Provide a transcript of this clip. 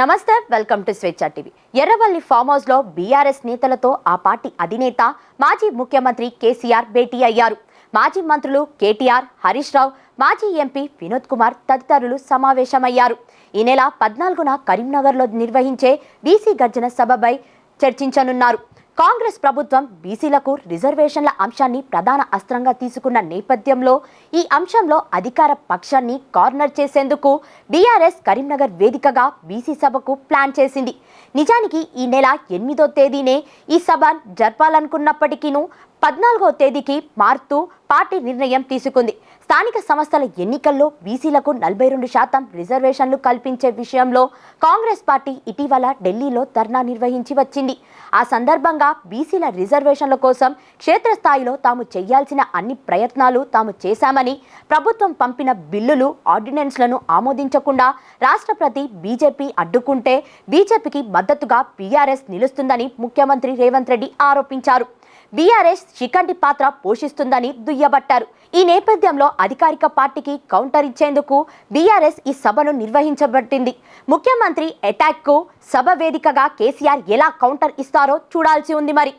నమస్తే welcome to Swecha TV. Erravalli farm హౌస్లో బీఆర్ఎస్ నేతలతో ఆ పార్టీ అధినేత మాజీ ముఖ్యమంత్రి కేసీఆర్ భేటీ అయ్యారు. మాజీ మంత్రులు కేటీఆర్ హరీష్ రావు మాజీ ఎంపీ వినోద్ కుమార్ తదితరులు సమావేశమయ్యారు. ఈ నెల పద్నాలుగున కరీంనగర్లో నిర్వహించే బీసీ గర్జన సభపై చర్చించనున్నారు. కాంగ్రెస్ ప్రభుత్వం బీసీలకు రిజర్వేషన్ల అంశాన్ని ప్రధాన అస్త్రంగా తీసుకున్న నేపథ్యంలో ఈ అంశంలో అధికార పక్షాన్ని కార్నర్ చేసేందుకు బీఆర్ఎస్ కరీంనగర్ వేదికగా బీసీ సభకు ప్లాన్ చేసింది. నిజానికి ఈ నెల ఎనిమిదో తేదీనే ఈ సభ జరపాలనుకున్నప్పటికీను పద్నాలుగో తేదీకి మారుతూ పార్టీ నిర్ణయం తీసుకుంది. స్థానిక సంస్థల ఎన్నికల్లో బీసీలకు నలభై రెండు శాతం రిజర్వేషన్లు కల్పించే విషయంలో కాంగ్రెస్ పార్టీ ఇటీవల ఢిల్లీలో ధర్నా నిర్వహించి వచ్చింది. ఆ సందర్భంగా బీసీల రిజర్వేషన్ల కోసం క్షేత్రస్థాయిలో తాము చేయాల్సిన అన్ని ప్రయత్నాలు తాము చేశామని ప్రభుత్వం పంపిన బిల్లులు ఆర్డినెన్స్లను ఆమోదించకుండా రాష్ట్రపతి బీజేపీ అడ్డుకుంటే బీజేపీకి మద్దతుగా బీఆర్ఎస్ నిలుస్తుందని ముఖ్యమంత్రి రేవంత్ రెడ్డి ఆరోపించారు. బీఆర్ఎస్ చికంటి పాత్ర పోషిస్తుందని దుయ్యబట్టారు. ఈ నేపథ్యంలో అధికారిక పార్టీకి కౌంటర్ ఇచ్చేందుకు బీఆర్ఎస్ ఈ సభను నిర్వహించబట్టింది. ముఖ్యమంత్రి అటాక్కు సభ వేదికగా కేసీఆర్ ఎలా కౌంటర్ ఇస్తారో చూడాల్సి ఉంది మరి.